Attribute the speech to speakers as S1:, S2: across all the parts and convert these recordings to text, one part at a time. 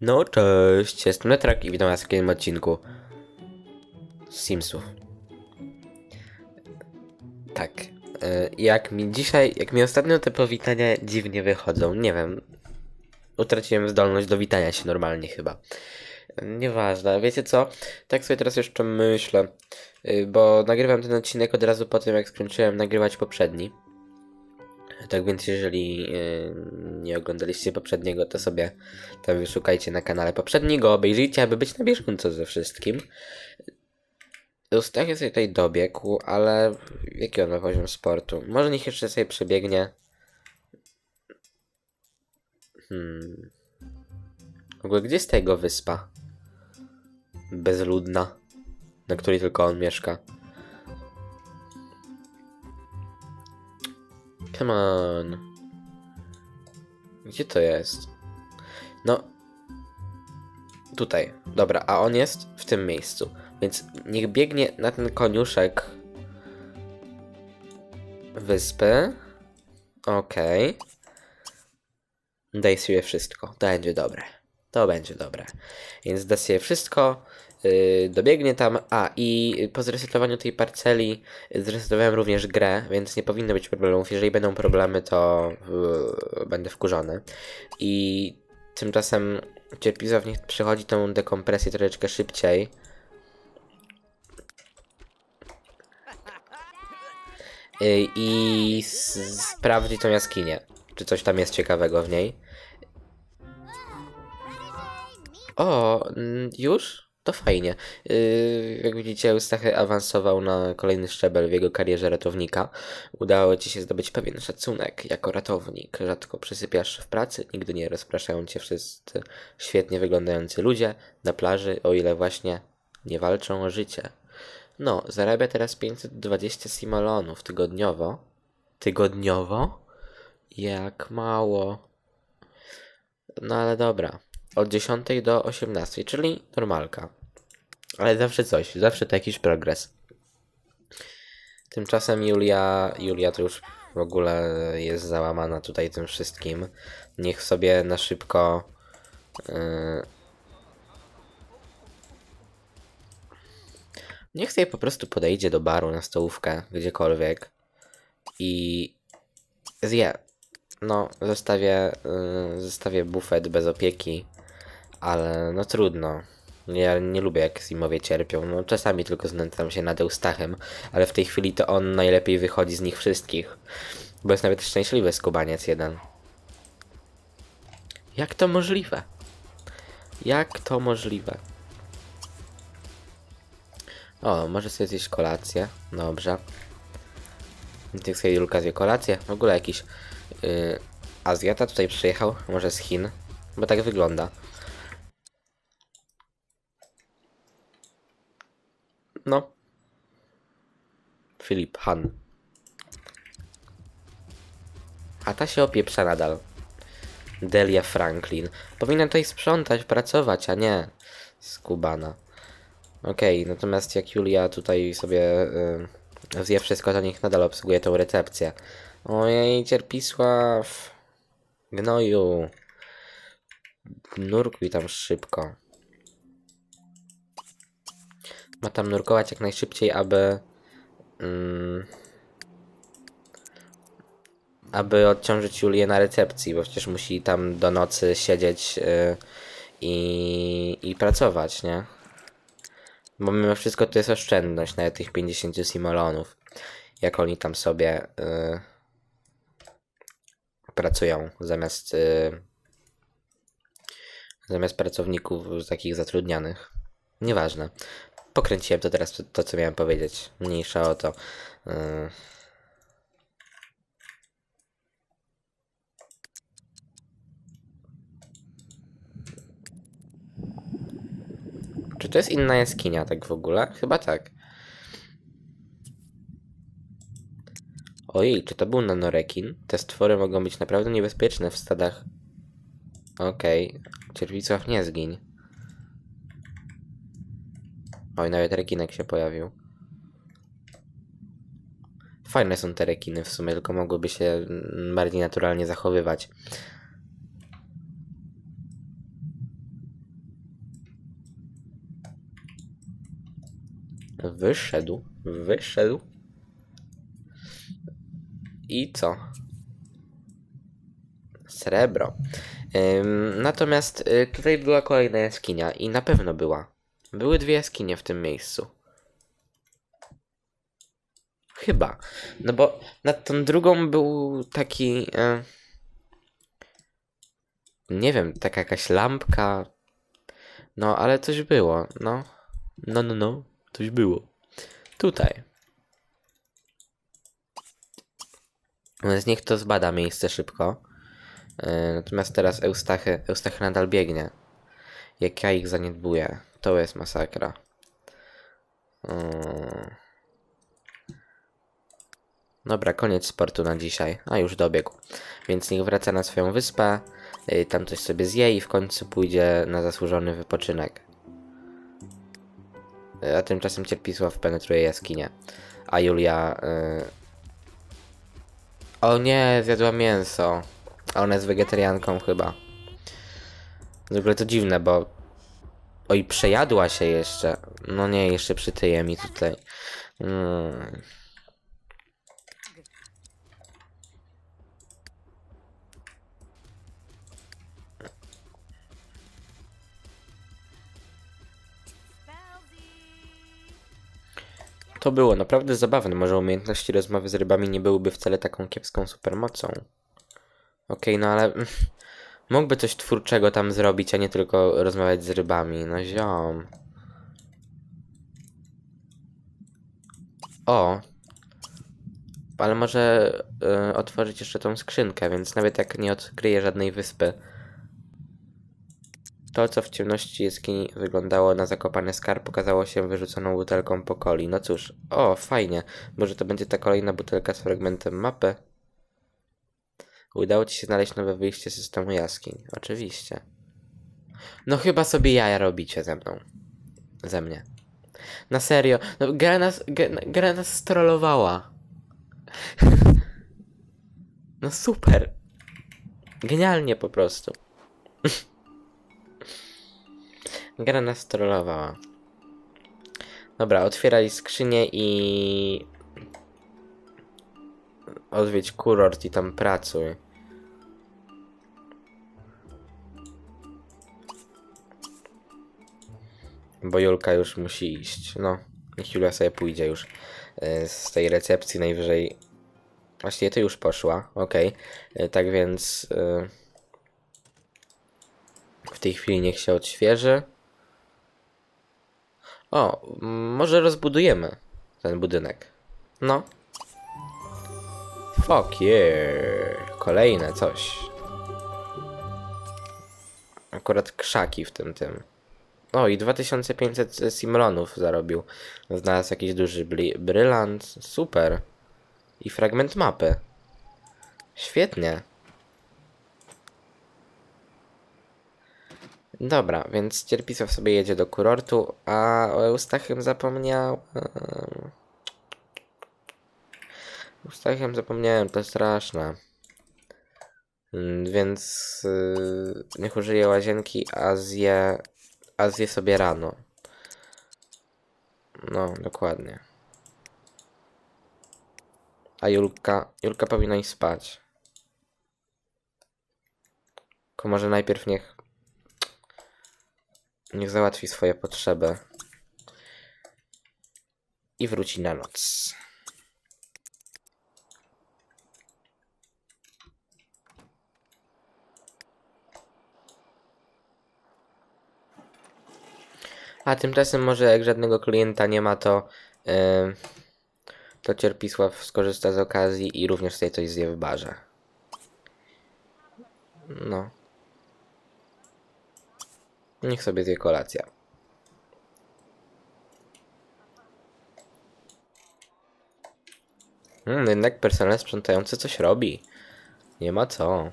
S1: No cześć, jestem Netrak i witam was w kolejnym odcinku Simsów. Tak, e, jak mi dzisiaj, jak mi ostatnio te powitania dziwnie wychodzą, nie wiem, utraciłem zdolność do witania się normalnie chyba. Nieważne, wiecie co, tak sobie teraz jeszcze myślę, y, bo nagrywam ten odcinek od razu po tym jak skończyłem nagrywać poprzedni. Tak więc jeżeli yy, nie oglądaliście poprzedniego, to sobie tam wyszukajcie na kanale poprzedniego, obejrzyjcie, aby być na bieżąco ze wszystkim. Eustachio sobie tutaj dobiegł, ale jaki on ma poziom sportu? Może niech jeszcze sobie przebiegnie. Hmm. W ogóle gdzie jest ta jego wyspa? Bezludna, na której tylko on mieszka. Come on. Gdzie to jest? No. Tutaj. Dobra, a on jest w tym miejscu. Więc niech biegnie na ten koniuszek wyspy. Okej. Okay. Daj sobie wszystko. To będzie dobre. To będzie dobre. Więc da sobie wszystko. Yy, dobiegnie tam. A i po zresetowaniu tej parceli zresetowałem również grę, więc nie powinno być problemów. Jeżeli będą problemy, to yy, będę wkurzony. I tymczasem Cierpizow niech przechodzi tą dekompresję troszeczkę szybciej. Yy, I sprawdzi tą jaskinię. Czy coś tam jest ciekawego w niej. O, już? To fajnie. Yy, jak widzicie, Eustachy awansował na kolejny szczebel w jego karierze ratownika. Udało ci się zdobyć pewien szacunek jako ratownik. Rzadko przysypiasz w pracy, nigdy nie rozpraszają cię wszyscy świetnie wyglądający ludzie na plaży, o ile właśnie nie walczą o życie. No, zarabia teraz 520 simolonów tygodniowo. Tygodniowo? Jak mało. No ale dobra od 10 do 18, czyli normalka. Ale zawsze coś, zawsze to jakiś progres. Tymczasem Julia, Julia to już w ogóle jest załamana tutaj tym wszystkim. Niech sobie na szybko yy... Niech sobie po prostu podejdzie do baru na stołówkę, gdziekolwiek i zje. No, zostawię, yy, zostawię bufet bez opieki ale no trudno. Ja nie lubię jak Simowie cierpią. No czasami tylko znęcam się nad Eustachem, ale w tej chwili to on najlepiej wychodzi z nich wszystkich. Bo jest nawet szczęśliwy skubaniec jeden. Jak to możliwe? Jak to możliwe? O, może sobie zjeść kolację. Dobrze. Niech sobie Julka zje kolację. W ogóle jakiś yy, Azjata tutaj przyjechał. Może z Chin. Bo tak wygląda. No. Filip Han. A ta się opieprza nadal. Delia Franklin. Powinna tutaj sprzątać, pracować, a nie skubana. Okej, okay, natomiast jak Julia tutaj sobie yy, zje wszystko, to niech nadal obsługuje tą recepcję. Ojej, Cierpisław. Gnoju. Nurkuj tam szybko. Ma tam nurkować jak najszybciej, aby mm, aby odciążyć Julię na recepcji, bo przecież musi tam do nocy siedzieć yy, i, i pracować, nie? Bo mimo wszystko to jest oszczędność, nawet tych 50 simolonów. Jak oni tam sobie yy, pracują zamiast yy, zamiast pracowników takich zatrudnianych. Nieważne pokręciłem to teraz, to, co miałem powiedzieć. Mniejsza o to. Yy. Czy to jest inna jaskinia tak w ogóle? Chyba tak. Ojej, czy to był nanorekin? Te stwory mogą być naprawdę niebezpieczne w stadach. Okej. Okay. Cierpicław nie zgiń. Oj, nawet rekinek się pojawił. Fajne są te rekiny w sumie, tylko mogłyby się bardziej naturalnie zachowywać. Wyszedł, wyszedł. I co? Srebro. Natomiast y, tutaj była kolejna jaskinia i na pewno była. Były dwie jaskinie w tym miejscu. Chyba. No bo nad tą drugą był taki. E, nie wiem, taka jakaś lampka. No, ale coś było. No. No, no, no. Coś było. Tutaj. Więc niech to zbada miejsce szybko. E, Natomiast teraz Eustachy, Eustachy nadal biegnie. Jak ja ich zaniedbuję. To jest masakra. Mm. Dobra, koniec sportu na dzisiaj. A już dobiegł. Więc niech wraca na swoją wyspę. y, Tam coś sobie zje i w końcu pójdzie na zasłużony wypoczynek. Y, A tymczasem Cierpisław penetruje jaskinię. A Julia... y, O nie, zjadła mięso. A ona jest wegetarianką chyba. W ogóle to dziwne, bo... Oj, przejadła się jeszcze. No nie, jeszcze przytyje mi tutaj. Mm. To było naprawdę zabawne. Może umiejętności rozmowy z rybami nie byłyby wcale taką kiepską supermocą. Okej, no ale mógłby coś twórczego tam zrobić, a nie tylko rozmawiać z rybami. No ziom. O. Ale może y, otworzyć jeszcze tą skrzynkę, więc nawet jak nie odkryje żadnej wyspy. To, co w ciemności jaskini wyglądało na zakopany skarb, okazało się wyrzuconą butelką po coli. No cóż, o, fajnie. Może to będzie ta kolejna butelka z fragmentem mapy? Udało ci się znaleźć nowe wyjście z systemu jaskiń. Oczywiście. No chyba sobie jaja robicie ze mną. Ze mnie. Na serio. No, gra nas, gra, nas strollowała. no super. Genialnie po prostu. gra nas trollowała. Dobra, otwieraj skrzynię i... Odwiedź kurort i tam pracuj. Bo Julka już musi iść. No, niech Julia sobie pójdzie już y, z tej recepcji najwyżej. Właściwie to już poszła, okej. Y, Tak więc y, w tej chwili niech się odświeży. O, może rozbudujemy ten budynek. No. Fuck yeah. Kolejne coś. Akurat krzaki w tym tym. O, i 2500 simronów zarobił. Znalazł jakiś duży brylant. Super. I fragment mapy. Świetnie. Dobra, więc Cierpisław sobie jedzie do kurortu, a o Eustachym zapomniał. Eustachym zapomniałem, to straszne. Mm, Więc yy, niech użyje łazienki, a zje, a zje sobie rano. No, dokładnie. A Julka, Julka powinna iść spać. Tylko może najpierw niech niech załatwi swoje potrzeby i wróci na noc. A tymczasem może jak żadnego klienta nie ma, to yy, to Cierpisław skorzysta z okazji i również sobie coś zje w barze. No. Niech sobie zje kolację. Hmm, jednak personel sprzątający coś robi. Nie ma co.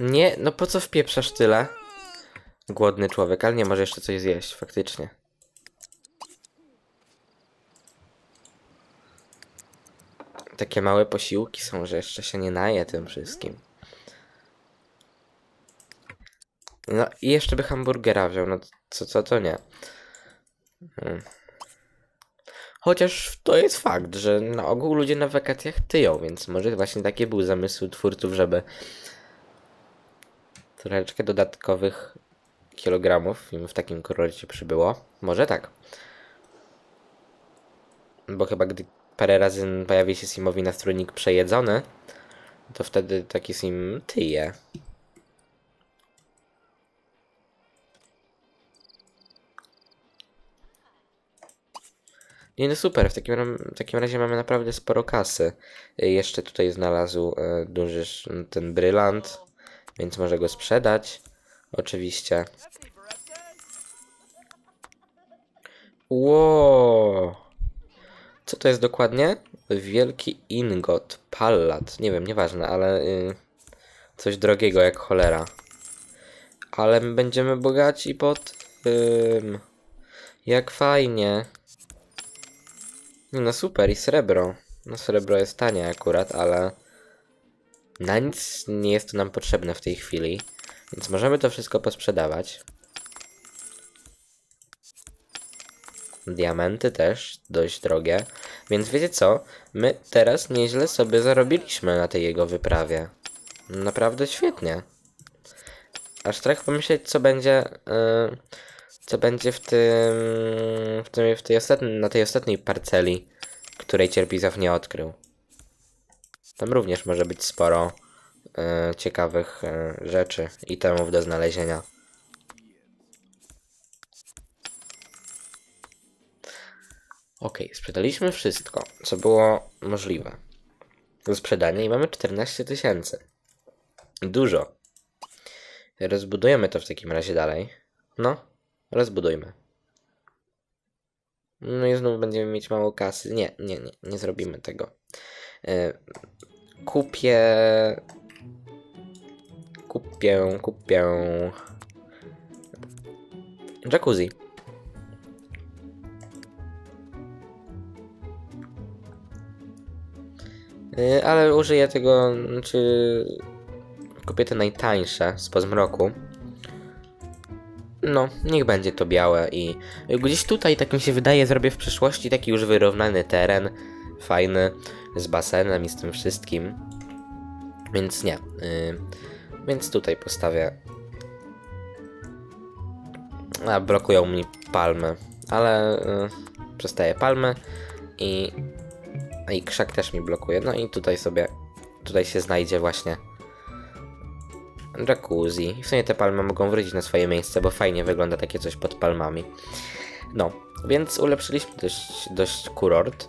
S1: Nie, no po co wpieprzasz tyle? Głodny człowiek, ale nie może jeszcze coś zjeść, faktycznie. takie małe posiłki są, że jeszcze się nie naje tym wszystkim. No i jeszcze by hamburgera wziął, no co, co to nie. Hmm. Chociaż to jest fakt, że na ogół ludzie na wakacjach tyją, więc może właśnie taki był zamysł twórców, żeby troszeczkę dodatkowych kilogramów im w takim kurorcie przybyło. Może tak. Bo chyba gdy parę razy pojawi się Simowi nastrójnik przejedzony, to wtedy taki Sim tyje. Nie no super, w takim, w takim razie mamy naprawdę sporo kasy. Jeszcze tutaj znalazł e, duży ten brylant, więc może go sprzedać. Oczywiście. Ło! Co to jest dokładnie? Wielki ingot, pallat. Nie wiem, nieważne, ale y, coś drogiego jak cholera. Ale my będziemy bogaci pod. Jak fajnie. No super, i srebro. No srebro jest tanie akurat, ale na nic nie jest to nam potrzebne w tej chwili. Więc możemy to wszystko posprzedawać. Diamenty też dość drogie. Więc wiecie co? My teraz nieźle sobie zarobiliśmy na tej jego wyprawie. Naprawdę świetnie. Aż strach pomyśleć, co będzie. Yy, co będzie w tym. W, tym, w tej ostatniej, na tej ostatniej parceli, której Cierpizaw nie odkrył. Tam również może być sporo yy, ciekawych yy, rzeczy i temów do znalezienia. Ok, sprzedaliśmy wszystko, co było możliwe do sprzedania i mamy 14 tysięcy. Dużo. Rozbudujemy to w takim razie dalej. No, rozbudujmy. No i znów będziemy mieć mało kasy. Nie, nie, nie, nie zrobimy tego. E, kupię... Kupię, kupię... Jacuzzi. Y, ale użyję tego, znaczy kupię te najtańsze z pozmroku. No, niech będzie to białe i gdzieś tutaj, tak mi się wydaje, zrobię w przyszłości taki już wyrównany teren, fajny, z basenem i z tym wszystkim. Więc nie. Yy, więc tutaj postawię. A, blokują mi palmy, ale yy, przestaję palmy i i krzak też mi blokuje. No i tutaj sobie, tutaj się znajdzie właśnie jacuzzi. W sumie te palmy mogą wrócić na swoje miejsce, bo fajnie wygląda takie coś pod palmami. No, więc ulepszyliśmy dość, dość kurort.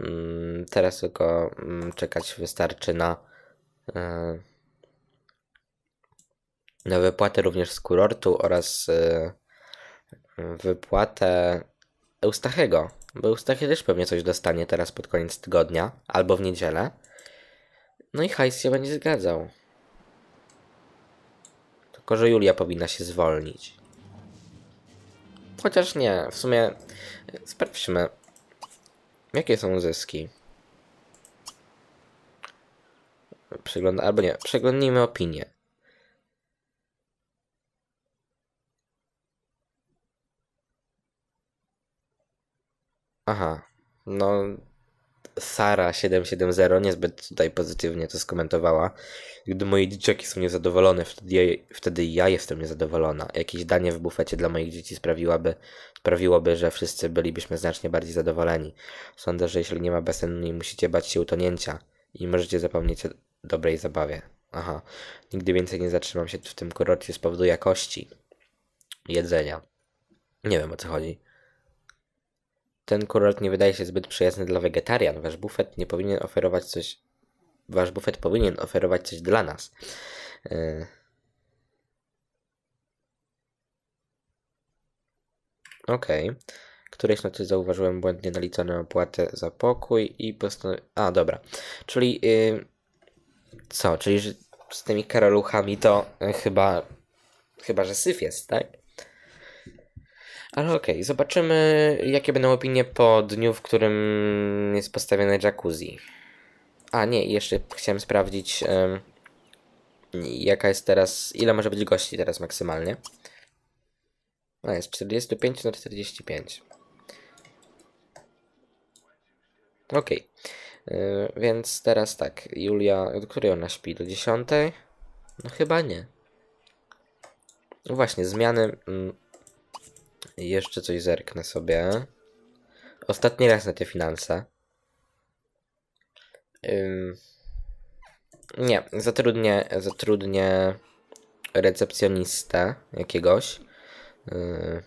S1: Mm, teraz tylko mm, czekać wystarczy na yy, na wypłatę również z kurortu oraz yy, wypłatę Eustachego, bo Eustachy też pewnie coś dostanie teraz pod koniec tygodnia, albo w niedzielę. No i hajs się będzie zgadzał. Tylko, że Julia powinna się zwolnić. Chociaż nie, w sumie sprawdźmy, jakie są zyski. Przegląda, albo nie, przeglądnijmy opinię. Aha, no Sara770 niezbyt tutaj pozytywnie to skomentowała. Gdy moje dzieciaki są niezadowolone, wtedy ja, wtedy ja jestem niezadowolona. Jakieś danie w bufecie dla moich dzieci sprawiłaby, sprawiłoby, że wszyscy bylibyśmy znacznie bardziej zadowoleni. Sądzę, że jeśli nie ma basenu, nie musicie bać się utonięcia i możecie zapomnieć o dobrej zabawie. Aha, nigdy więcej nie zatrzymam się w tym kurorcie z powodu jakości jedzenia. Nie wiem o co chodzi. Ten kurort nie wydaje się zbyt przyjazny dla wegetarian. Wasz bufet nie powinien oferować coś. Wasz bufet powinien oferować coś dla nas. Yy. Okej. Okay. Którejś nocy zauważyłem błędnie naliczoną opłatę za pokój i postanowiłem. A, dobra. Czyli. Yy... Co? Czyli że z tymi karoluchami to yy, chyba. Chyba, że syf jest, tak? Ale okej, okay, zobaczymy jakie będą opinie po dniu, w którym jest postawione jacuzzi. A nie, jeszcze chciałem sprawdzić, em, jaka jest teraz, ile może być gości teraz maksymalnie. A jest 45 na 45. Okej. Y, więc teraz tak, Julia, do której ona śpi? Do 10? No chyba nie. No właśnie, zmiany. Mm, jeszcze coś zerknę sobie. Ostatni raz na te finanse. Ym, nie, zatrudnię, zatrudnię recepcjonistę jakiegoś. Yy,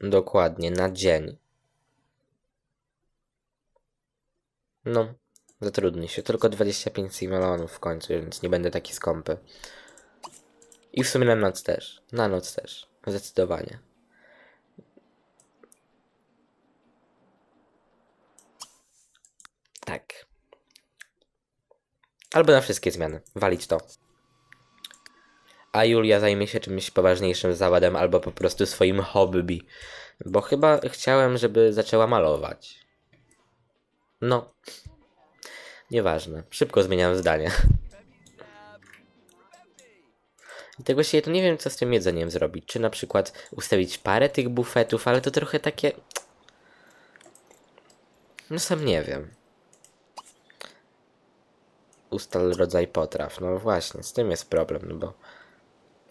S1: dokładnie, na dzień. No, zatrudni się. Tylko 25 milionów w końcu, więc nie będę taki skąpy. I w sumie na noc też. Na noc też. Zdecydowanie. Tak. Albo na wszystkie zmiany. Walić to. A Julia zajmie się czymś poważniejszym zawadem, albo po prostu swoim hobby. Bo chyba chciałem, żeby zaczęła malować. No. Nieważne. Szybko zmieniam zdanie. I tego się to nie wiem, co z tym jedzeniem zrobić. Czy na przykład ustawić parę tych bufetów, ale to trochę takie. No sam nie wiem. Ustal rodzaj potraw. No właśnie, z tym jest problem, no bo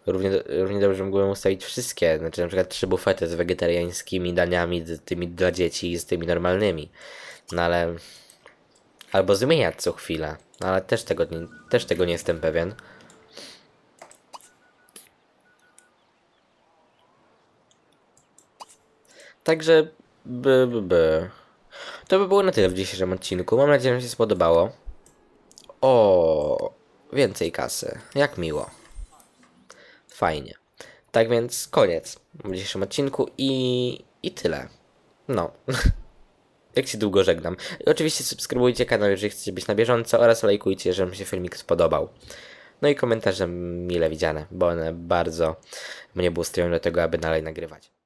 S1: równie, równie dobrze mógłbym ustawić wszystkie, znaczy na przykład trzy bufety z wegetariańskimi daniami, z tymi dla dzieci i z tymi normalnymi. No ale... Albo zmieniać co chwilę. No ale też tego, też tego nie jestem pewien. Także... By, by, by. To by było na tyle w dzisiejszym odcinku. Mam nadzieję, że się spodobało. O, więcej kasy. Jak miło. Fajnie. Tak więc koniec w dzisiejszym odcinku i, i tyle. No. Jak się długo żegnam. I oczywiście subskrybujcie kanał, jeżeli chcecie być na bieżąco oraz lajkujcie, jeżeli się filmik spodobał. No i komentarze mile widziane, bo one bardzo mnie boostują do tego, aby dalej nagrywać.